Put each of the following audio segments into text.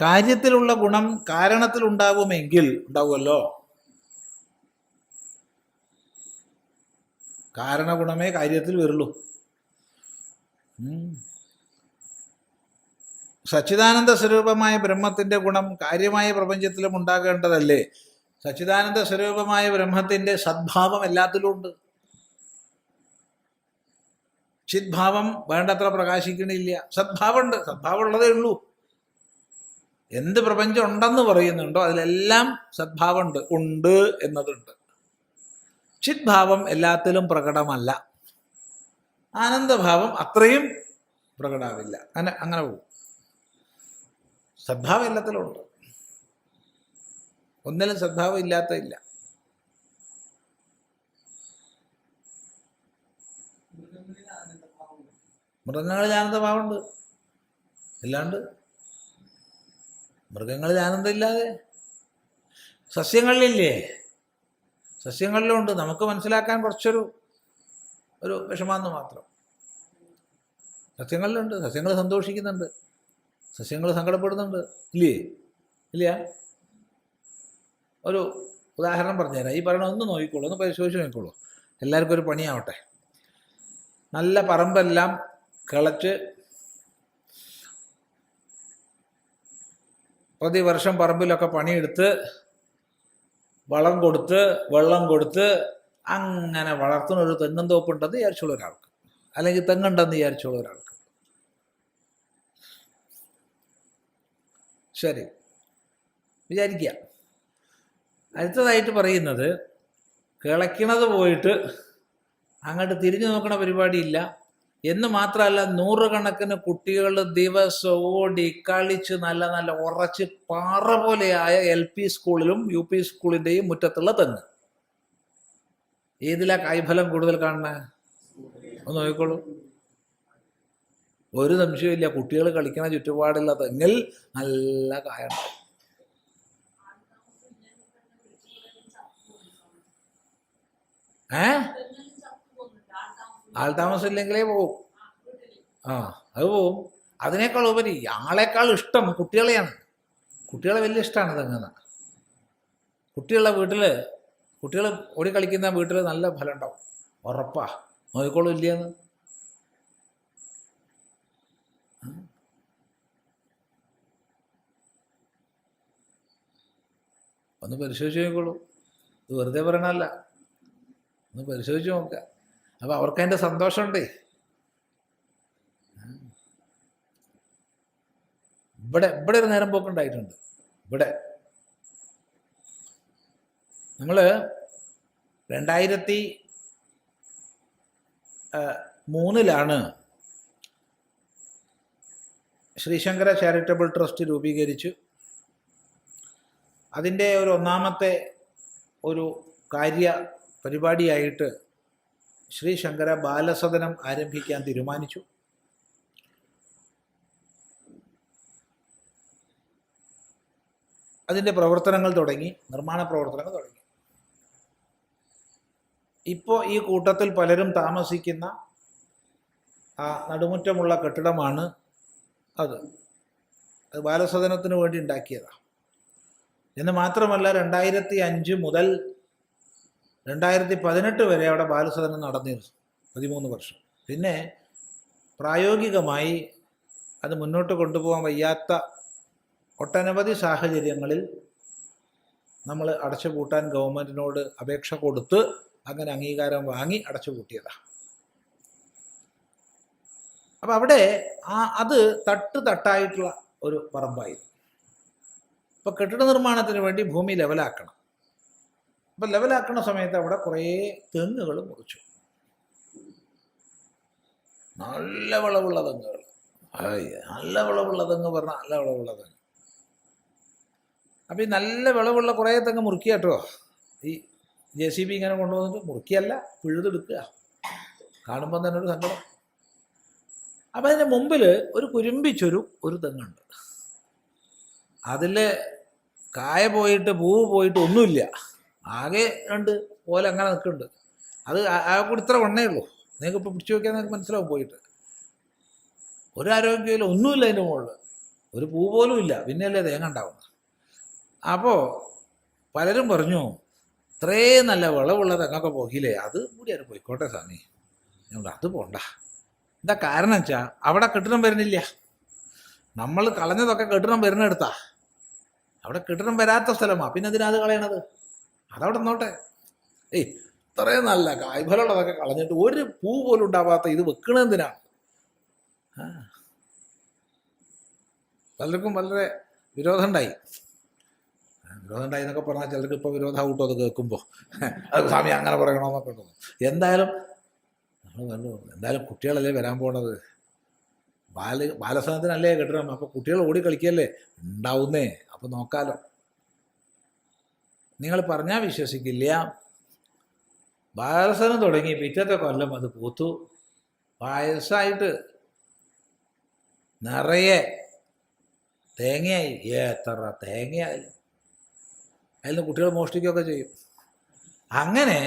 കാര്യത്തിലുള്ള ഗുണം കാരണത്തിൽ ഉണ്ടാവുമെങ്കിൽ ഉണ്ടാവുമല്ലോ. കാരണഗുണമേ കാര്യത്തിൽ വരുള്ളൂ. സച്ചിദാനന്ദ സ്വരൂപമായ ബ്രഹ്മത്തിന്റെ ഗുണം കാര്യമായ പ്രപഞ്ചത്തിലും ഉണ്ടാകേണ്ടതല്ലേ? സച്ചിദാനന്ദ സ്വരൂപമായ ബ്രഹ്മത്തിന്റെ സദ്ഭാവം എല്ലാത്തിലും ഉണ്ട് ചിദ്ഭാവം വേണ്ടത്ര പ്രകാശിക്കണില്ല. സദ്ഭാവമുണ്ട്. സദ്ഭാവം ഉള്ളതേ ഉള്ളൂ. എന്ത് പ്രപഞ്ചം ഉണ്ടെന്ന് പറയുന്നുണ്ടോ അതിലെല്ലാം സദ്ഭാവമുണ്ട്. ഉണ്ട് എന്നതുണ്ട്. ചിദ്ഭാവം എല്ലാത്തിലും പ്രകടമല്ല. ആനന്ദഭാവം അത്രയും പ്രകടാവില്ല. അങ്ങനെ അങ്ങനെ പോകും. സദ്ഭാവം എല്ലാത്തിലും ഉണ്ട്. ഒന്നിലും സദ്ഭാവം ഇല്ലാത്ത ഇല്ല. മൃഗങ്ങളിൽ ആനന്ദഭാവമുണ്ട് അല്ലാണ്ട് മൃഗങ്ങളിൽ ആനന്ദമില്ലാതെ സസ്യങ്ങളിലില്ലേ? സസ്യങ്ങളിലുണ്ട്. നമുക്ക് മനസ്സിലാക്കാൻ കുറച്ചൊരു ഒരു വിഷമാന്ന് മാത്രം. സസ്യങ്ങളിലുണ്ട്. സസ്യങ്ങൾ സന്തോഷിക്കുന്നുണ്ട്. സസ്യങ്ങൾ സങ്കടപ്പെടുന്നുണ്ട്. ഇല്ലേ? ഇല്ല? ഒരു ഉദാഹരണം പറഞ്ഞുതരാം. ഈ പറയണ ഒന്ന് നോക്കിക്കോളൂ. ഒന്ന് പരിശോധിച്ച് നോക്കിക്കോളൂ. എല്ലാവർക്കും ഒരു പണിയാവട്ടെ. നല്ല പറമ്പെല്ലാം കിളച്ച് പ്രതിവർഷം പറമ്പിലൊക്കെ പണിയെടുത്ത് വളം കൊടുത്ത് വെള്ളം കൊടുത്ത് അങ്ങനെ വളർത്തുന്ന ഒരു തെങ്ങും തോപ്പുണ്ടെന്ന് വിചാരിച്ചുള്ള ഒരാൾക്ക്. അല്ലെങ്കിൽ തെങ്ങുണ്ടെന്ന് വിചാരിച്ചുള്ള ഒരാൾക്ക്. ശരി. വിചാരിക്കുക. അടുത്തതായിട്ട് പറയുന്നത് കിളയ്ക്കണത് പോയിട്ട് അങ്ങോട്ട് തിരിഞ്ഞു നോക്കണ പരിപാടിയില്ല. എന്ന് മാത്രമല്ല നൂറുകണക്കിന് കുട്ടികൾ ദിവസം ഓടി കളിച്ച് നല്ല നല്ല ഉറച്ച് പാറ പോലെയായ എൽ പി സ്കൂളിലും യു പി സ്കൂളിന്റെയും മുറ്റത്തുള്ള തെങ്ങ്. ഏതിലാ കൈഫലം കൂടുതൽ കാണുന്നത് ഒന്ന് നോക്കിക്കോളൂ. ഒരു സംശയമില്ല കുട്ടികൾ കളിക്കുന്ന ചുറ്റുപാടുള്ള തെങ്ങിൽ നല്ല കായുണ്ട് ഏ? ആൾ താമസം ഇല്ലെങ്കിലേ പോവും ആ അത് പോവും. അതിനേക്കാൾ ഉപരി ആളെക്കാൾ ഇഷ്ടം കുട്ടികളെയാണ്. കുട്ടികളെ വലിയ ഇഷ്ടമാണ് തെങ്ങുന്ന. കുട്ടികളുടെ വീട്ടിൽ കുട്ടികൾ ഓടി കളിക്കുന്ന വീട്ടിൽ നല്ല ഫലം ഉണ്ടാവും ഉറപ്പാ. നോക്കിക്കോളും ഇല്ലയെന്ന്. ഒന്ന് പരിശോധിച്ച് നോക്കിക്കോളൂ. ഇത് വെറുതെ പറയണല്ല ഒന്ന് പരിശോധിച്ച് നോക്കുക. അപ്പോൾ അവർക്ക് അതിന്റെ സന്തോഷമുണ്ടേ. ഇവിടെ ഇവിടെ ഒരു നേരം പോക്കുണ്ടായിട്ടുണ്ട്. ഇവിടെ. നമ്മൾ രണ്ടായിരത്തി മൂന്നിലാണ് ശ്രീശങ്കര ചാരിറ്റബിൾ ട്രസ്റ്റ് രൂപീകരിച്ചു. അതിന്റെ ഒരു ഒന്നാമത്തെ ഒരു കാര്യ പരിപാടിയായിട്ട് ശ്രീശങ്കര ബാലസദനം ആരംഭിക്കാൻ തീരുമാനിച്ചു. അതിന്റെ പ്രവർത്തനങ്ങൾ തുടങ്ങി നിർമ്മാണ പ്രവർത്തനങ്ങൾ തുടങ്ങി. ഇപ്പോൾ ഈ കൂട്ടത്തിൽ പലരും താമസിക്കുന്ന ആ നടുമുറ്റമുള്ള കെട്ടിടമാണ് അത്. അത് ബാലസദനത്തിന് വേണ്ടി ഉണ്ടാക്കിയതാണ് എന്ന് മാത്രമല്ല രണ്ടായിരത്തി അഞ്ച് മുതൽ രണ്ടായിരത്തി പതിനെട്ട് വരെ അവിടെ ബാലസദനം നടന്നിരുന്നു പതിമൂന്ന് വർഷം. പിന്നെ പ്രായോഗികമായി അത് മുന്നോട്ട് കൊണ്ടുപോകാൻ വയ്യാത്ത ഒട്ടനവധി സാഹചര്യങ്ങളിൽ നമ്മൾ അടച്ചുപൂട്ടാൻ ഗവൺമെന്റിനോട് അപേക്ഷ കൊടുത്ത് അങ്ങനെ അംഗീകാരം വാങ്ങി അടച്ചുപൂട്ടിയതാണ് അപ്പം അവിടെ ആ അത് തട്ട് തട്ടായിട്ടുള്ള ഒരു പറമ്പായിരുന്നു. അപ്പോൾ കെട്ടിട നിർമ്മാണത്തിന് വേണ്ടി ഭൂമി ലെവലാക്കണം. അപ്പം ലെവലാക്കുന്ന സമയത്ത് അവിടെ കുറേ തെങ്ങുകൾ മുറിച്ചു. നല്ല വിളവുള്ള തെങ്ങുകൾ. നല്ല വിളവുള്ള തെങ്ങ് പറഞ്ഞാൽ നല്ല വിളവുള്ള തെങ്ങ്. അപ്പം ഈ നല്ല വിളവുള്ള കുറേ തെങ്ങ് മുറുക്കിയ കേട്ടോ. ഈ ജെ സി ബി ഇങ്ങനെ കൊണ്ടുവന്നിട്ട് മുറുക്കിയല്ല പിഴുതെടുക്കുക. കാണുമ്പോൾ തന്നെ ഒരു സങ്കടം. അപ്പം അതിന്റെ മുമ്പിൽ ഒരു കുരുമ്പിച്ചൊരു ഒരു തെങ്ങുണ്ട്. അതിൽ കായ പോയിട്ട് പൂവ് പോയിട്ട് ഒന്നുമില്ല. ആകെ രണ്ട് പോലെ അങ്ങനെ നിൽക്കുന്നുണ്ട്. അത് ആ- കൂടി ഇത്ര വണ്ണേ ഉള്ളൂ. നിങ്ങൾക്ക് ഇപ്പോൾ പിടിച്ചു നോക്കിയാൽ നിങ്ങൾക്ക് മനസ്സിലാവും പോയിട്ട്. ഒരു ആരോഗ്യമില്ല ഒന്നുമില്ല അതിന്റെ മുകളിൽ ഒരു പൂ പോലും ഇല്ല. പിന്നെയല്ലേ തേങ്ങ ഉണ്ടാവുന്നത്. അപ്പോൾ പലരും പറഞ്ഞു ഇത്രേ നല്ല വിളവുള്ള തെങ്ങൊക്കെ പോകില്ലേ? അത് കൂടി അവർ പോയിക്കോട്ടെ സ്വാമി. ഞങ്ങൾ അത് പോണ്ട. എന്താ കാരണം വെച്ചാൽ അവിടെ കെട്ടിടം വരുന്നില്ല. നമ്മൾ കളഞ്ഞതൊക്കെ കെട്ടിടം വരുന്നെടുത്താ. അവിടെ കെട്ടിടം വരാത്ത സ്ഥലമാണ് പിന്നെ എന്തിനാ അത് കളയണത്? അതവിടെ നോട്ടെ ഏയ് ഇത്രയും നല്ല കായ്ഫലമുള്ളതൊക്കെ കളഞ്ഞിട്ട് ഒരു പൂ പോലും ഉണ്ടാവാത്ത ഇത് വെക്കണെന്തിനാണ് പലർക്കും വളരെ വിരോധം ഉണ്ടായി. വിരോധം ഉണ്ടായി എന്നൊക്കെ പറഞ്ഞാൽ ചിലർക്ക് ഇപ്പോൾ വിരോധം വിരോധമാവട്ടോ അത് കേൾക്കുമ്പോൾ അത് സ്വാമി അങ്ങനെ പറയണമെന്നൊക്കെ തോന്നും. എന്തായാലും നമ്മൾ കണ്ടു എന്തായാലും കുട്ടികളല്ലേ വരാൻ പോണത്? ബാല ബാലസനത്തിനല്ലേ കെട്ടണം? അപ്പോൾ കുട്ടികൾ ഓടി കളിക്കല്ലേ? ഉണ്ടാവുന്നേ. അപ്പോൾ നോക്കാലോ. നിങ്ങൾ പറഞ്ഞാൽ വിശ്വസിക്കില്ല. ബാലസനം തുടങ്ങി പിറ്റത്തെ കൊല്ലം അത് പൂത്തു. വയസ്സായിട്ട് നിറയെ തേങ്ങയായി. എത്ര തേങ്ങയായാലും അതിൽ നിന്ന് കുട്ടികൾ മോഷ്ടിക്കുകയൊക്കെ ചെയ്യും. അങ്ങനെ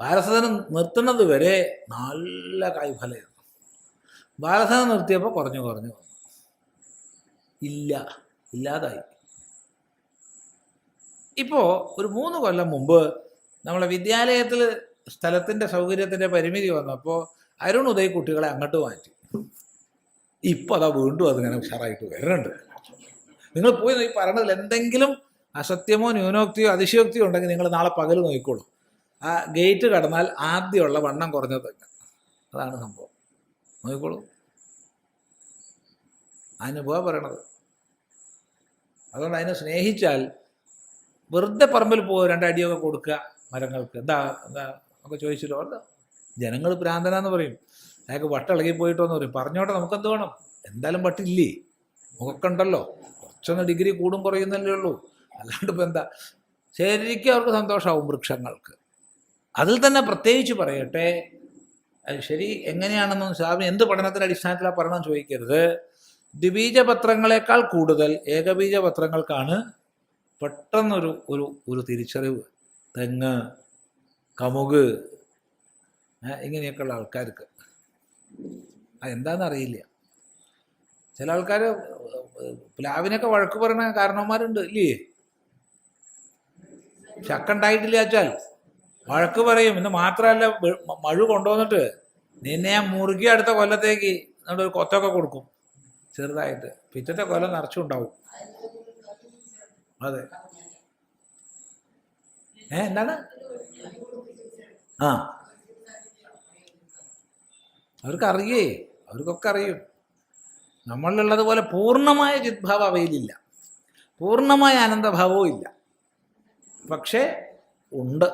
ബാലസദനം നിർത്തുന്നത് വരെ നല്ല കായ്ഫലമായിരുന്നു ബാലസദനം നിർത്തിയപ്പോൾ കുറഞ്ഞു കുറഞ്ഞു വന്നു ഇല്ല ഇല്ലാതായി. ഇപ്പോൾ ഒരു മൂന്ന് കൊല്ലം മുമ്പ് നമ്മളെ വിദ്യാലയത്തിൽ സ്ഥലത്തിന്റെ സൗകര്യത്തിന്റെ പരിമിതി വന്നപ്പോൾ അരുൺ ഉദയ് കുട്ടികളെ അങ്ങോട്ട് മാറ്റി. ഇപ്പോൾ അതാ വീണ്ടും അതിങ്ങനെ ഉഷാറായിട്ട് വരുന്നുണ്ട്. നിങ്ങൾ പോയി നോക്കി പറയണതിൽ എന്തെങ്കിലും അസത്യമോ ന്യൂനോക്തിയോ അതിശയോക്തിയോ ഉണ്ടെങ്കിൽ നിങ്ങൾ നാളെ പകൽ നോക്കിക്കോളൂ. ആ ഗേറ്റ് കടന്നാൽ ആദ്യമുള്ള വണ്ണം കുറഞ്ഞത്. അതാണ് സംഭവം. നോക്കിക്കോളൂ. അനുഭവം പറയണത്. അതുകൊണ്ട് അതിനെ സ്നേഹിച്ചാൽ വെറുതെ പറമ്പിൽ പോകുക രണ്ടടിയൊക്കെ കൊടുക്കുക മരങ്ങൾക്ക്. എന്താ എന്താ ഒക്കെ ചോദിച്ചല്ലോ. അല്ല ജനങ്ങൾ ഭ്രാന്തനാന്ന് പറയും. അയാൾക്ക് വട്ടിളകി പോയിട്ടോന്ന് പറയും. പറഞ്ഞോട്ടെ നമുക്കെന്ത് വേണം? എന്തായാലും വട്ടില്ലേ? മുഖക്കുണ്ടല്ലോ കുറച്ചൊന്ന് ഡിഗ്രി കൂടും കുറയുന്നല്ലേ ഉള്ളൂ. അല്ലാണ്ട് ഇപ്പം എന്താ ശരിക്കും അവർക്ക് സന്തോഷമാവും വൃക്ഷങ്ങൾക്ക്. അതിൽ തന്നെ പ്രത്യേകിച്ച് പറയട്ടെ ശരി എങ്ങനെയാണെന്നും സ്വാമി എന്ത് പഠനത്തിന്റെ അടിസ്ഥാനത്തിലാണ് പറയണം ചോദിക്കരുത്. ദ്വിബീജപത്രങ്ങളെക്കാൾ കൂടുതൽ ഏകബീജപത്രങ്ങൾക്കാണ് പെട്ടെന്നൊരു ഒരു ഒരു തിരിച്ചറിവ്. തെങ്ങ് കമുക് ഇങ്ങനെയൊക്കെയുള്ള ആൾക്കാർക്ക്. അതെന്താണെന്ന് അറിയില്ല. ചില ആൾക്കാർ പ്ലാവിനൊക്കെ വഴക്ക് പറയുന്ന കാരണവന്മാരുണ്ട് ഇല്ലേ? ചക്ക ഉണ്ടായിട്ടില്ല വെച്ചാൽ വഴക്ക് പറയും. ഇന്ന് മാത്രമല്ല മഴു കൊണ്ടുവന്നിട്ട്. നിന്നെ ഞാൻ മുറുകി അടുത്ത കൊല്ലത്തേക്ക് എന്നിട്ട് കൊത്തൊക്കെ കൊടുക്കും. ചെറുതായിട്ട്. പിറ്റത്തെ കൊല്ലം നിറച്ചുണ്ടാവും. അതെ. ഏ എന്താണ്? ആ. അവർക്ക് അറിയേ അവർക്കൊക്കെ അറിയും. നമ്മളിലുള്ളതുപോലെ പൂർണമായ ചിത്ഭാവം അവയിലില്ല. പൂർണമായ ആനന്ദഭാവവും ഇല്ല. പക്ഷേ ഉണ്ട്.